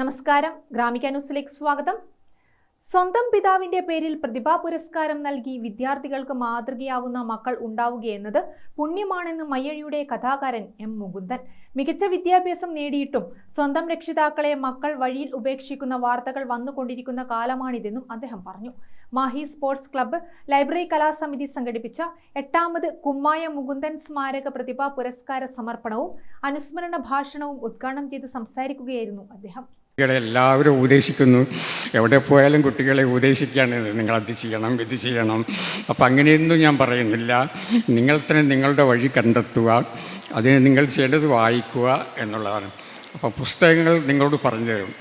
നമസ്കാരം. ഗ്രാമിക ന്യൂസിലേക്ക് സ്വാഗതം. സ്വന്തം പിതാവിന്റെ പേരിൽ പ്രതിഭാ പുരസ്കാരം നൽകി വിദ്യാർത്ഥികൾക്ക് മാതൃകയാവുന്ന മക്കൾ ഉണ്ടാവുകയെന്നത് പുണ്യമാണെന്ന് മയ്യഴിയുടെ കഥാകാരൻ എം മുകുന്ദൻ. മികച്ച വിദ്യാഭ്യാസം നേടിയിട്ടും സ്വന്തം രക്ഷിതാക്കളെ മക്കൾ വഴിയിൽ ഉപേക്ഷിക്കുന്ന വാർത്തകൾ വന്നുകൊണ്ടിരിക്കുന്ന കാലമാണിതെന്നും അദ്ദേഹം പറഞ്ഞു. മാഹി സ്പോർട്സ് ക്ലബ്ബ് ലൈബ്രറി കലാസമിതി സംഘടിപ്പിച്ച എട്ടാമത് കുമ്മായ മുകുന്ദൻ സ്മാരക പ്രതിഭാ പുരസ്കാര സമർപ്പണവും അനുസ്മരണ ഭാഷണവും ഉദ്ഘാടനം ചെയ്ത് സംസാരിക്കുകയായിരുന്നു അദ്ദേഹം. കുട്ടികളെ എല്ലാവരും ഉപദേശിക്കുന്നു. എവിടെ പോയാലും കുട്ടികളെ ഉപദേശിക്കുകയാണ്. നിങ്ങൾ അത് ചെയ്യണം ഇത് ചെയ്യണം. അപ്പം അങ്ങനെയൊന്നും ഞാൻ പറയുന്നില്ല. നിങ്ങൾ തന്നെ നിങ്ങളുടെ വഴി കണ്ടെത്തുക. അതിന് നിങ്ങൾ ചെയ്യേണ്ടത് വായിക്കുക എന്നുള്ളതാണ്. അപ്പോൾ പുസ്തകങ്ങൾ നിങ്ങളോട് പറഞ്ഞു തരും.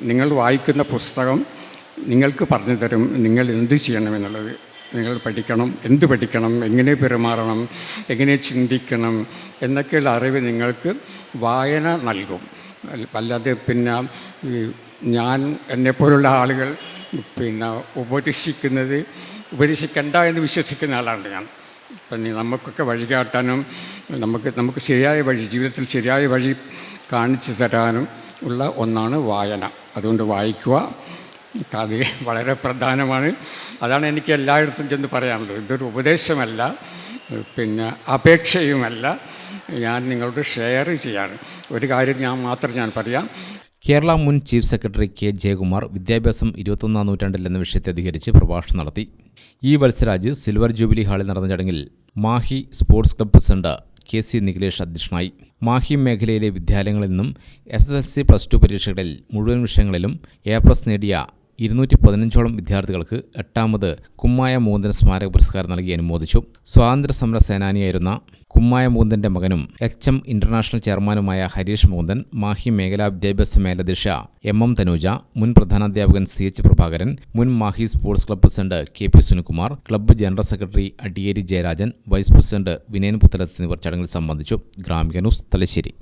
നിങ്ങൾ വായിക്കുന്ന പുസ്തകം നിങ്ങൾക്ക് പറഞ്ഞു തരും. നിങ്ങൾ എന്ത് ചെയ്യണം എന്നുള്ളത്. നിങ്ങൾ പഠിക്കണം. എന്ത് പഠിക്കണം? എങ്ങനെ പെരുമാറണം? എങ്ങനെ ചിന്തിക്കണം? എന്നൊക്കെയുള്ള അറിവ് നിങ്ങൾക്ക് വായന നൽകും. അല്ലാതെ പിന്നെ ഞാൻ എന്നെപ്പോലുള്ള ആളുകൾ പിന്നെ ഉപദേശിക്കുന്നത് ഉപദേശിക്കണ്ട എന്ന് വിശ്വസിക്കുന്ന ആളാണ് ഞാൻ. പിന്നെ നമുക്കൊക്കെ വഴി കാട്ടാനും നമുക്ക് നമുക്ക് ശരിയായ വഴി ജീവിതത്തിൽ ശരിയായ വഴി കാണിച്ചു തരാനും ഉള്ള ഒന്നാണ് വായന. അതുകൊണ്ട് വായിക്കുക. അത് വളരെ പ്രധാനമാണ്. അതാണ് എനിക്ക് എല്ലായിടത്തും ചെന്ന് പറയാനുള്ളത്. ഇതൊരു ഉപദേശമല്ല പിന്നെ അപേക്ഷയുമല്ല. ഞാൻ നിങ്ങളോട് ഷെയർ ചെയ്യാണ്. ഒരു കാര്യം ഞാൻ മാത്രം ഞാൻ പറയാം. കേരള മുൻ ചീഫ് സെക്രട്ടറി കെ ജയകുമാർ വിദ്യാഭ്യാസം ഇരുപത്തൊന്നാം നൂറ്റാണ്ടിൽ എന്ന വിഷയത്തെ അധികരിച്ച് പ്രഭാഷണം നടത്തി. ഇ വത്സരാജ് സിൽവർ ജൂബിലി ഹാളിൽ നടന്ന ചടങ്ങിൽ Mahe sports club president K C Nikhilesh അധ്യക്ഷനായി. മാഹി മേഖലയിലെ വിദ്യാലയങ്ങളിൽ നിന്നും S S L C plus two പരീക്ഷകളിൽ മുഴുവൻ വിഷയങ്ങളിലും എ പ്ലസ് നേടിയ ഇരുന്നൂറ്റി പതിനഞ്ചോളം വിദ്യാർത്ഥികൾക്ക് എട്ടാമത് കുമ്മായ മൂന്തൻ സ്മാരക പുരസ്കാരം നൽകി അനുമോദിച്ചു. സ്വാതന്ത്ര്യ സമര സേനാനിയായിരുന്ന കുമ്മായ മൂന്തന്റെ മകനും എച്ച് എം ഇന്റർനാഷണൽ ചെയർമാനുമായ ഹരീഷ് മൂന്തൻ മാഹി മേഖലാ വിദ്യാഭ്യാസ മേലധ്യക്ഷ എം എം തനൂജ മുൻ പ്രധാനാധ്യാപകൻ സി എച്ച് പ്രഭാകരൻ മുൻ Mahe sports club president K P Sunilkumar club general secretary Adiyeri Jayarajan vice president Vinayan Puthalath എന്നിവർ ചടങ്ങിൽ സംബന്ധിച്ചു. ഗ്രാമിക ന്യൂസ് തലശ്ശേരി.